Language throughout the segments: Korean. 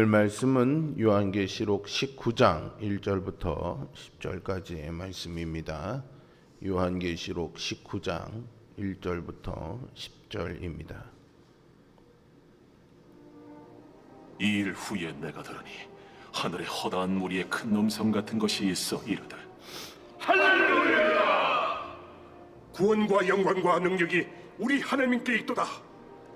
오늘 말씀은 요한계시록 19장 1절부터 10절까지의 말씀입니다. 요한계시록 19장 1절부터 10절입니다. 이 일 후에 내가 들으니 하늘에 허다한 무리의 큰 음성 같은 것이 있어 이르되 구원과 영광과 능력이 우리 하나님께 있도다.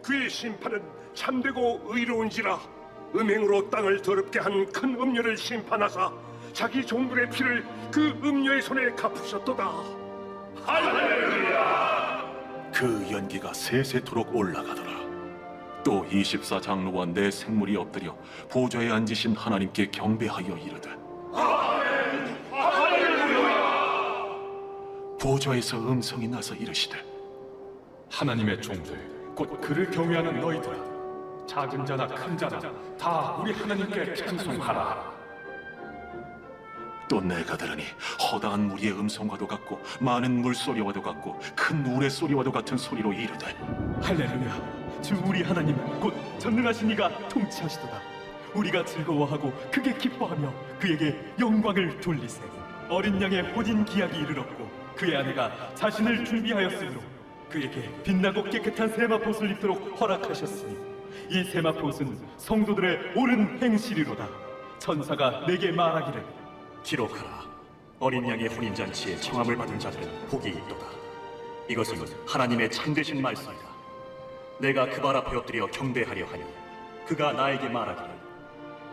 그의 심판은 참되고 의로운지라 음행으로 땅을 더럽게 한 큰 음녀를 심판하사 자기 종들의 피를 그 음녀의 손에 갚으셨도다. 그 연기가 세세토록 올라가더라. 또 24장로와 내 생물이 엎드려 보좌에 앉으신 하나님께 경배하여 이르되 보좌에서 음성이 나서 이르시되 하나님의 종들 곧 그를 경외하는 너희들아 작은 자나 큰 자나 다 우리 하나님께 찬송하라. 또 내가 들으니 허다한 무리의 음성과도 같고 많은 물소리와도 같고 큰 우레 소리와도 같은 소리로 이르되 할렐루야 주 우리 하나님 곧 전능하신 이가 통치하시도다. 우리가 즐거워하고 크게 기뻐하며 그에게 영광을 돌리세. 어린 양의 혼인 기약이 이르렀고 그의 아내가 자신을 준비하였으므로 그에게 빛나고 깨끗한 세마포옷을 입도록 허락하셨으니 이 세마포옷은 성도들의 옳은 행실이로다 천사가 내게 말하기를 기록하라. 어린 양의 혼인 잔치에 청함을 받은 자들은 복이 있도다. 이것은 하나님의 참되신 말씀이다. 내가 그 발 앞에 엎드려 경배하려 하니 그가 나에게 말하기를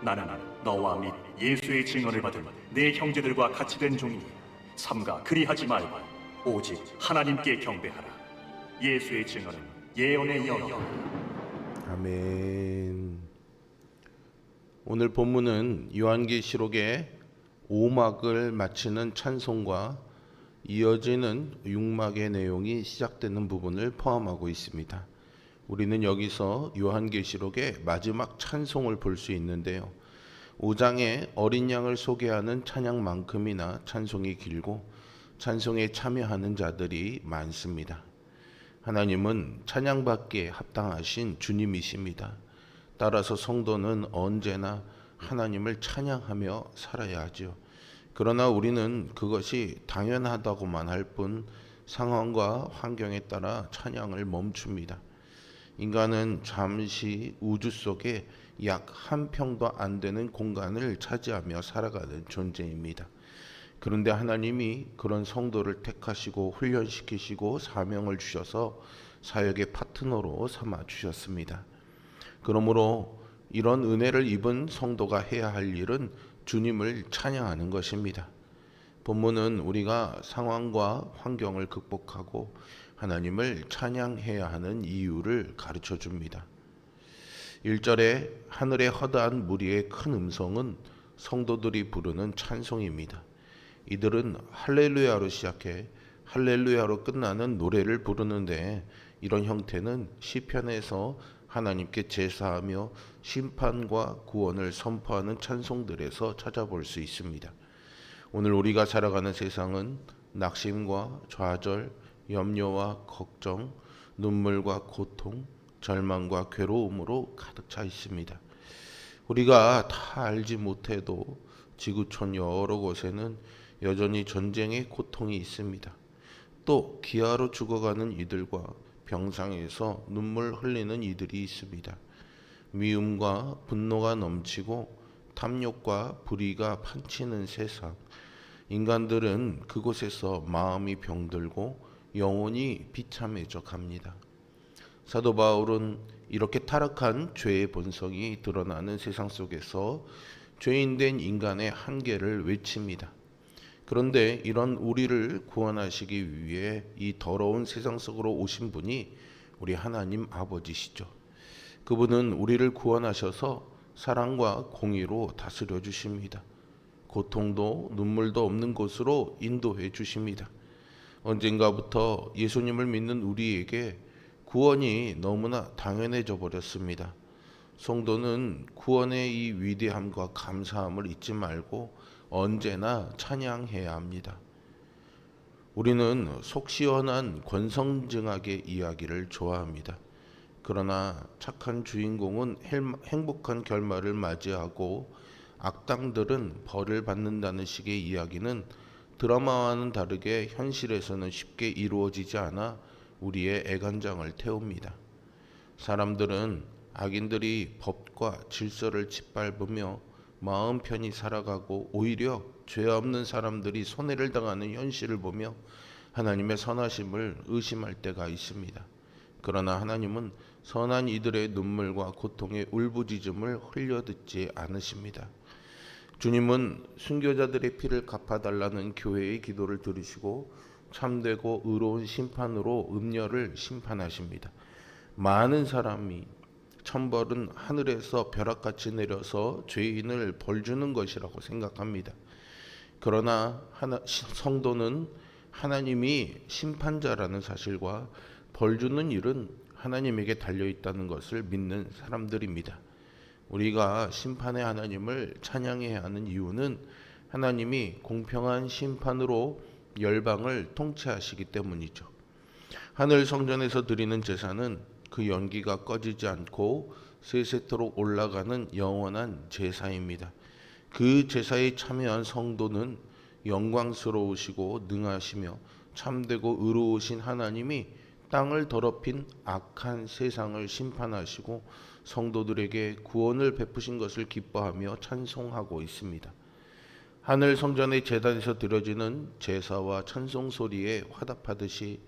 나는 너와 및 예수의 증언을 받은 내 형제들과 같이 된 종이니 삼가 그리하지 말고 오직 하나님께 경배하라. 예수의 증언은 예언의 영이다. 아멘. 오늘 본문은 요한계시록의 5막을 마치는 찬송과 이어지는 6막의 내용이 시작되는 부분을 포함하고 있습니다. 우리는 여기서 요한계시록의 마지막 찬송을 볼 수 있는데요. 5장에 어린 양을 소개하는 찬양만큼이나 찬송이 길고 찬송에 참여하는 자들이 많습니다. 하나님은 찬양받기에 합당하신 주님이십니다. 따라서 성도는 언제나 하나님을 찬양하며 살아야 하죠. 그러나 우리는 그것이 당연하다고만 할 뿐 상황과 환경에 따라 찬양을 멈춥니다. 인간은 잠시 우주 속에 약 한 평도 안 되는 공간을 차지하며 살아가는 존재입니다. 그런데 하나님이 그런 성도를 택하시고 훈련시키시고 사명을 주셔서 사역의 파트너로 삼아 주셨습니다. 그러므로 이런 은혜를 입은 성도가 해야 할 일은 주님을 찬양하는 것입니다. 본문은 우리가 상황과 환경을 극복하고 하나님을 찬양해야 하는 이유를 가르쳐 줍니다. 1절에 하늘의 허다한 무리의 큰 음성은 성도들이 부르는 찬송입니다. 이들은 할렐루야로 시작해 할렐루야로 끝나는 노래를 부르는데 이런 형태는 시편에서 하나님께 제사하며 심판과 구원을 선포하는 찬송들에서 찾아볼 수 있습니다. 오늘 우리가 살아가는 세상은 낙심과 좌절, 염려와 걱정, 눈물과 고통, 절망과 괴로움으로 가득 차 있습니다. 우리가 다 알지 못해도 지구촌 여러 곳에는 여전히 전쟁의 고통이 있습니다. 또 기아로 죽어가는 이들과 병상에서 눈물 흘리는 이들이 있습니다. 미움과 분노가 넘치고 탐욕과 불의가 판치는 세상. 인간들은 그곳에서 마음이 병들고 영혼이 비참해져 갑니다. 사도 바울은 이렇게 타락한 죄의 본성이 드러나는 세상 속에서 죄인된 인간의 한계를 외칩니다. 그런데 이런 우리를 구원하시기 위해 이 더러운 세상 속으로 오신 분이 우리 하나님 아버지시죠. 그분은 우리를 구원하셔서 사랑과 공의로 다스려 주십니다. 고통도 눈물도 없는 곳으로 인도해 주십니다. 언젠가부터 예수님을 믿는 우리에게 구원이 너무나 당연해져 버렸습니다. 성도는 구원의 이 위대함과 감사함을 잊지 말고 언제나 찬양해야 합니다. 우리는 속 시원한 권성징악의 이야기를 좋아합니다. 그러나 착한 주인공은 헬- 행복한 결말을 맞이하고 악당들은 벌을 받는다는 식의 이야기는 드라마와는 다르게 현실에서는 쉽게 이루어지지 않아 우리의 애간장을 태웁니다. 사람들은 악인들이 법과 질서를 짓밟으며 마음 편히 살아가고 오히려 죄 없는 사람들이 손해를 당하는 현실을 보며 하나님의 선하심을 의심할 때가 있습니다. 그러나 하나님은 선한 이들의 눈물과 고통의 울부짖음을 흘려듣지 않으십니다. 주님은 순교자들의 피를 갚아달라는 교회의 기도를 들으시고 참되고 의로운 심판으로 음녀를 심판하십니다. 많은 사람이 천벌은 하늘에서 벼락같이 내려서 죄인을 벌주는 것이라고 생각합니다. 그러나 하나, 시- 성도는 하나님이 심판자라는 사실과 벌주는 일은 하나님에게 달려 있다는 것을 믿는 사람들입니다. 우리가 심판의 하나님을 찬양해야 하는 이유는 하나님이 공평한 심판으로 열방을 통치하시기 때문이죠. 하늘 성전에서 드리는 제사는 그 연기가 꺼지지 않고 세세토록 올라가는 영원한 제사입니다. 그 제사에 참여한 성도는 영광스러우시고 능하시며 참되고 의로우신 하나님이 땅을 더럽힌 악한 세상을 심판하시고 성도들에게 구원을 베푸신 것을 기뻐하며 찬송하고 있습니다. 하늘 성전의 제단에서 드려지는 제사와 찬송 소리에 화답하듯이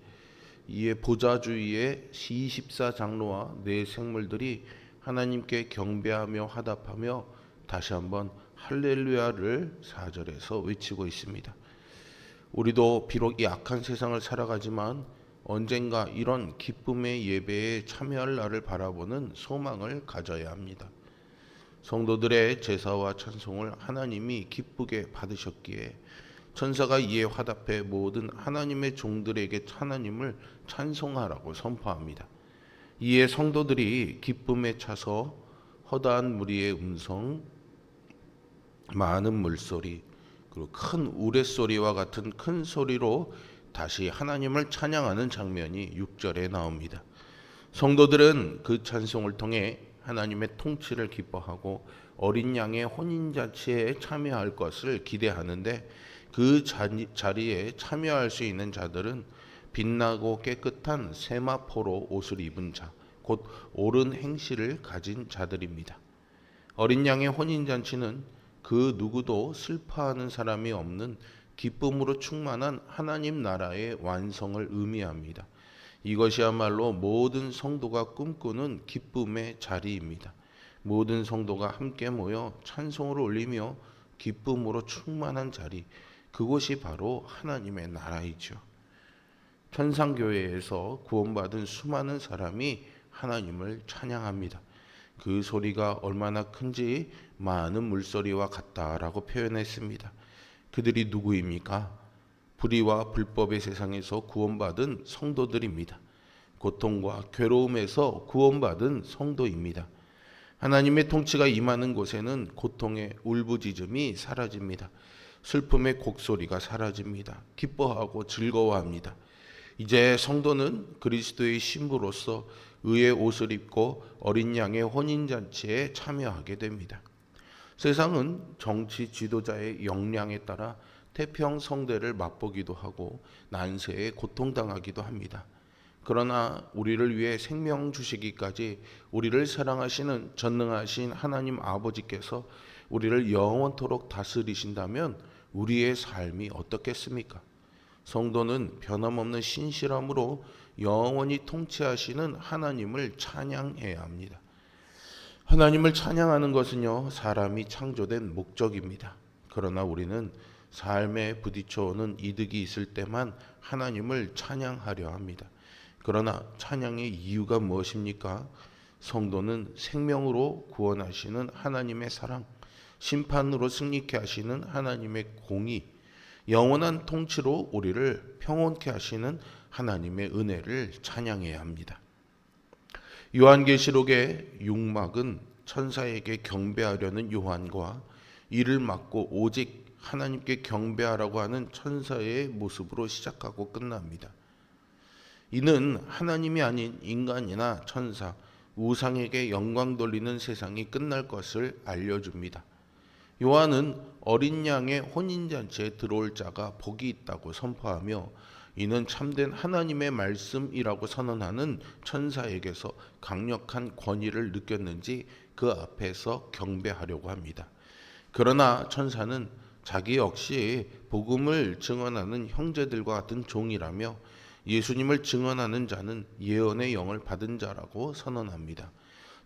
이에 보좌 주위의 24 장로와 네 생물들이 하나님께 경배하며 화답하며 다시 한번 할렐루야를 4절에서 외치고 있습니다. 우리도 비록 이 악한 세상을 살아가지만 언젠가 이런 기쁨의 예배에 참여할 날을 바라보는 소망을 가져야 합니다. 성도들의 제사와 찬송을 하나님이 기쁘게 받으셨기에 천사가 이에 화답해 모든 하나님의 종들에게 하나님을 찬송하라고 선포합니다. 이에 성도들이 기쁨에 차서 허다한 무리의 음성, 많은 물소리, 그리고 큰 우레소리와 같은 큰 소리로 다시 하나님을 찬양하는 장면이 6절에 나옵니다. 성도들은 그 찬송을 통해 하나님의 통치를 기뻐하고 어린 양의 혼인잔치에 참여할 것을 기대하는데 그 자리- 자리에 참여할 수 있는 자들은 빛나고 깨끗한 세마포로 옷을 입은 자, 곧 옳은 행실을 가진 자들입니다. 어린 양의 혼인잔치는 그 누구도 슬퍼하는 사람이 없는 기쁨으로 충만한 하나님 나라의 완성을 의미합니다. 이것이야말로 모든 성도가 꿈꾸는 기쁨의 자리입니다. 모든 성도가 함께 모여 찬송을 올리며 기쁨으로 충만한 자리, 그곳이 바로 하나님의 나라이죠. 천상교회에서 구원받은 수많은 사람이 하나님을 찬양합니다. 그 소리가 얼마나 큰지 많은 물소리와 같다라고 표현했습니다. 그들이 누구입니까? 불의와 불법의 세상에서 구원받은 성도들입니다. 고통과 괴로움에서 구원받은 성도입니다. 하나님의 통치가 임하는 곳에는 고통의 울부짖음이 사라집니다. 슬픔의 곡소리가 사라집니다. 기뻐하고 즐거워합니다. 이제 성도는 그리스도의 신부로서 의의 옷을 입고 어린 양의 혼인 잔치에 참여하게 됩니다. 세상은 정치 지도자의 역량에 따라 태평 성대를 맛보기도 하고 난세에 고통당하기도 합니다. 그러나 우리를 위해 생명 주시기까지 우리를 사랑하시는 전능하신 하나님 아버지께서 우리를 영원토록 다스리신다면 우리의 삶이 어떻겠습니까? 성도는 변함없는 신실함으로 영원히 통치하시는 하나님을 찬양해야 합니다. 하나님을 찬양하는 것은요, 사람이 창조된 목적입니다. 그러나 우리는 삶에 부딪혀오는 이득이 있을 때만 하나님을 찬양하려 합니다. 그러나 찬양의 이유가 무엇입니까? 성도는 생명으로 구원하시는 하나님의 사랑, 심판으로 승리케 하시는 하나님의 공의, 영원한 통치로 우리를 평온케 하시는 하나님의 은혜를 찬양해야 합니다. 요한계시록의 육막은 천사에게 경배하려는 요한과 이를 막고 오직 하나님께 경배하라고 하는 천사의 모습으로 시작하고 끝납니다. 이는 하나님이 아닌 인간이나 천사, 우상에게 영광 돌리는 세상이 끝날 것을 알려줍니다. 요한은 어린 양의 혼인잔치에 들어올 자가 복이 있다고 선포하며 이는 참된 하나님의 말씀이라고 선언하는 천사에게서 강력한 권위를 느꼈는지 그 앞에서 경배하려고 합니다. 그러나 천사는 자기 역시 복음을 증언하는 형제들과 같은 종이라며 예수님을 증언하는 자는 예언의 영을 받은 자라고 선언합니다.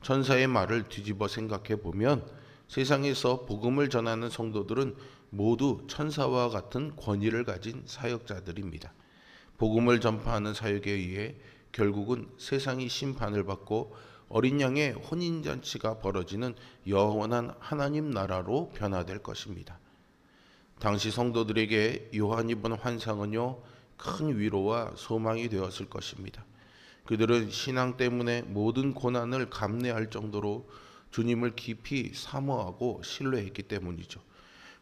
천사의 말을 뒤집어 생각해 보면 세상에서 복음을 전하는 성도들은 모두 천사와 같은 권위를 가진 사역자들입니다. 복음을 전파하는 사역에 의해 결국은 세상이 심판을 받고 어린 양의 혼인 잔치가 벌어지는 영원한 하나님 나라로 변화될 것입니다. 당시 성도들에게 요한이 본 환상은요 큰 위로와 소망이 되었을 것입니다. 그들은 신앙 때문에 모든 고난을 감내할 정도로 주님을 깊이 사모하고 신뢰했기 때문이죠.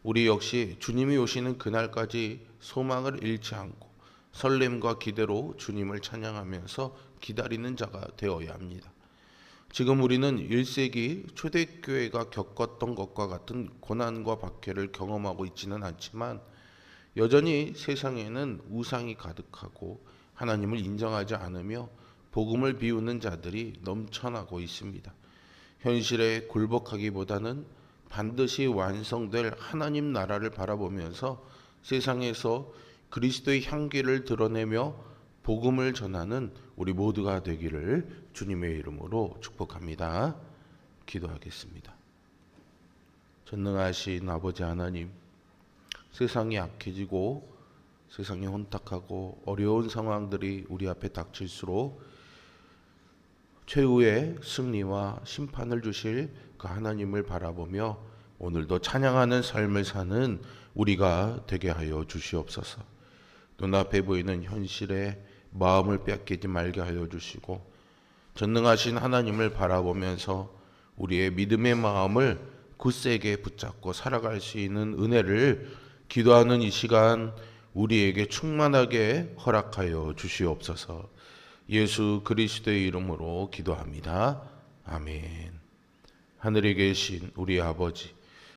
우리 역시 주님이 오시는 그날까지 소망을 잃지 않고 설렘과 기대로 주님을 찬양하면서 기다리는 자가 되어야 합니다. 지금 우리는 1세기 초대교회가 겪었던 것과 같은 고난과 박해를 경험하고 있지는 않지만 여전히 세상에는 우상이 가득하고 하나님을 인정하지 않으며 복음을 비우는 자들이 넘쳐나고 있습니다. 현실에 굴복하기보다는 반드시 완성될 하나님 나라를 바라보면서 세상에서 그리스도의 향기를 드러내며 복음을 전하는 우리 모두가 되기를 주님의 이름으로 축복합니다. 기도하겠습니다. 전능하신 아버지 하나님, 세상이 악해지고 세상이 혼탁하고 어려운 상황들이 우리 앞에 닥칠수록 최후의 승리와 심판을 주실 그 하나님을 바라보며 오늘도 찬양하는 삶을 사는 우리가 되게 하여 주시옵소서. 눈앞에 보이는 현실에 마음을 뺏기지 말게 하여 주시고 전능하신 하나님을 바라보면서 우리의 믿음의 마음을 굳세게 붙잡고 살아갈 수 있는 은혜를 기도하는 이 시간 우리에게 충만하게 허락하여 주시옵소서. 예수 그리스도의 이름으로 기도합니다. 아멘. 하늘에 계신 우리 아버지